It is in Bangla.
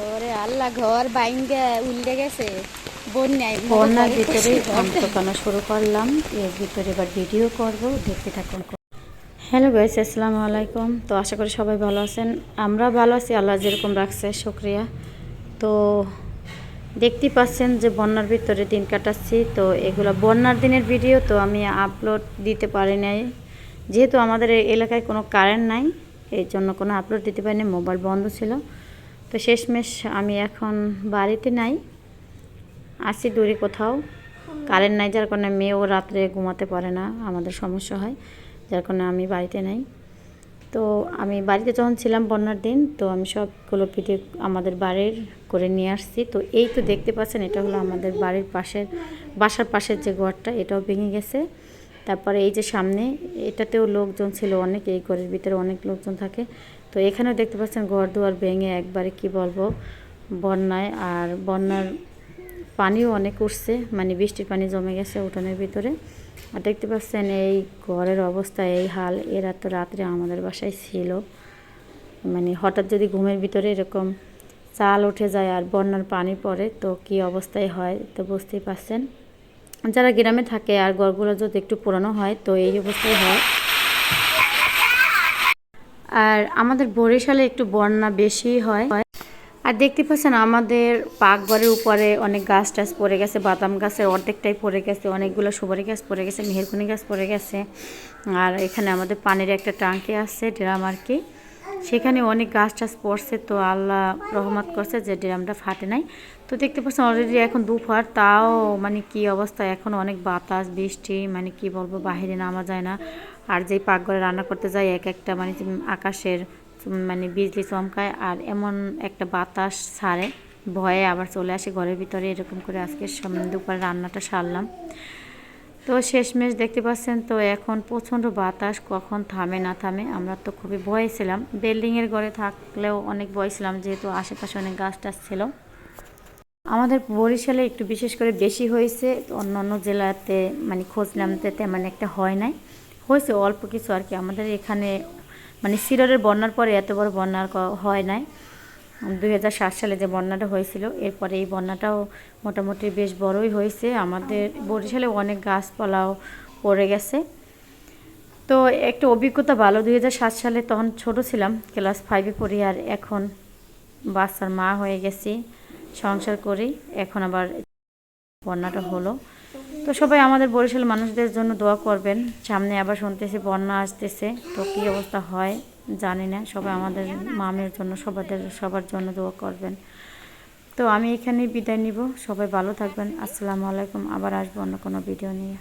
ওরে আল্লাহ ঘর বাইঙ্গা উল্টে গেছে। বন্যায় বন্যার ভিতরে ধান শুরু করলাম। এর ভিতরে এবার ভিডিও করব। দেখতে থাকুন। হ্যালো গাইস আসসালামু আলাইকুম। তো আশা করি সবাই ভালো আছেন। আমরা ভালো আছি আল্লাহ যেরকম রাখছে শুক্রিয়া। তো দেখতে পাচ্ছেন যে বন্যার ভিতরে দিন কাটাচ্ছি। তো এগুলো বন্যার দিনের ভিডিও তো আমি আপলোড দিতে পারি নাই। যেহেতু আমাদের এই এলাকায় কোনো কারেন্ট নাই এই জন্য কোনো আপলোড দিতে পারিনি মোবাইল বন্ধ ছিল। তো শেষমেশ আমি এখন বাড়িতে নাই। আসি দূরে কোথাও। কারেন্ট নাই, যার কারণে মেয়েও রাত্রে ঘুমাতে পারে না, আমাদের সমস্যা হয়, যার কারণে আমি বাড়িতে নাই। তো আমি বাড়িতে যখন ছিলাম বন্যার দিন, তো আমি সবগুলো পিঠে আমাদের বাড়ির করে নিয়ে আসছি। তো এই তো দেখতে পাচ্ছেন, এটা হলো আমাদের বাড়ির পাশের, বাসার পাশের যে ঘরটা, এটাও ভেঙে গেছে। তারপরে এই যে সামনে, এটাতেও লোকজন ছিল অনেক, এই ঘরের ভিতরে অনেক লোকজন থাকে। তো এখানেও দেখতে পাচ্ছেন ঘর দুয়ার ভেঙে একবারে কি বলব, বন্যায়। আর বন্যার পানিও অনেক উঠছে মানে বৃষ্টির পানি জমে গেছে উঠানের ভিতরে। আর দেখতে পাচ্ছেন এই ঘরের অবস্থা, এই হাল, এরা তো রাত্রে আমাদের বাসায় ছিল। মানে হঠাৎ যদি ঘুমের ভিতরে এরকম চাল উঠে যায় আর বন্যার পানি পড়ে, তো কি অবস্থায় হয়, তো বুঝতেই পারছেন। যারা গ্রামে থাকে আর ঘরগুলো যদি একটু পুরানো হয়, তো এই অবস্থায় হয়। আর আমাদের বরিশালে একটু বন্যা বেশি হয়। আর দেখতে পাচ্ছেন আমাদের পাকঘরের উপরে অনেক গাছ টাছ পড়ে গেছে, বাদাম গাছের অর্ধেকটাই পড়ে গেছে, অনেকগুলো সুপারি গাছ পড়ে গেছে, মেহেরকুনি গাছ পড়ে গেছে। আর এখানে আমাদের পানির একটা টাঙ্কি আছে, ড্রাম আর কি। সেখানে অনেক গাছ টাছ পড়ছে, তো আল্লাহ রহমত করছে যে ড্রামটা ফাটে নাই। তো দেখতে পাচ্ছেন অলরেডি এখন দুপুর, তাও মানে কি অবস্থা, এখন অনেক বাতাস, বৃষ্টি মানে কি বলব, বাহিরে নামা যায় না। আর যেই পাকঘরে রান্না করতে যাই, এক একটা মানে আকাশের মানে বিজলি চমকায়, আর এমন একটা বাতাস ছাড়ে, ভয়ে আবার চলে আসে ঘরের ভিতরে। এরকম করে আজকে দুপুরে রান্নাটা সারলাম। তো শেষমেশ দেখতে পাচ্ছেন তো এখন প্রচণ্ড বাতাস, কখন থামে না থামে, আমরা তো খুবই ভয়ে ছিলাম। বিল্ডিংয়ের ঘরে থাকলেও অনেক ভয় ছিলাম, যেহেতু আশেপাশে অনেক গাছ টাছ ছিল। আমাদের বরিশালে একটু বিশেষ করে বেশি হয়েছে অন্য অন্য জেলাতে মানে খোঁজ নামতে তেমন একটা হয় নাই। হয়েছে অল্প কিছু আর কি, আমাদের এখানে মানে সিররের বন্যার পরে এত বড় বন্যার হয় নাই। দুই হাজার সাত সালে যে বন্যাটা হয়েছিল, এরপরে এই বন্যাটাও মোটামুটি বেশ বড়ই হয়েছে। আমাদের বরিশালে অনেক গাছপালাও পড়ে গেছে। তো একটা অভিজ্ঞতা ভালো, দুই হাজার সাত সালে তখন ছোট ছিলাম, ক্লাস ফাইভে পড়ি, আর এখন বাচ্চার মা হয়ে গেছি, সংসার করি, এখন আবার বন্যাটা হলো। তো সবাই আমাদের বরিশাল মানুষদের জন্য দোয়া করবেন। সামনে আবার শুনতেছি, বন্যা আসতেছে। তো কী অবস্থা হয় জানি না। সবাই আমাদের মামের জন্য, সবাদের, সবার জন্য দোয়া করবেন। তো আমি এখানেই বিদায় নিব। সবাই ভালো থাকবেন। আসসালামু আলাইকুম। আবার আসব অন্য কোনো ভিডিও নিয়ে।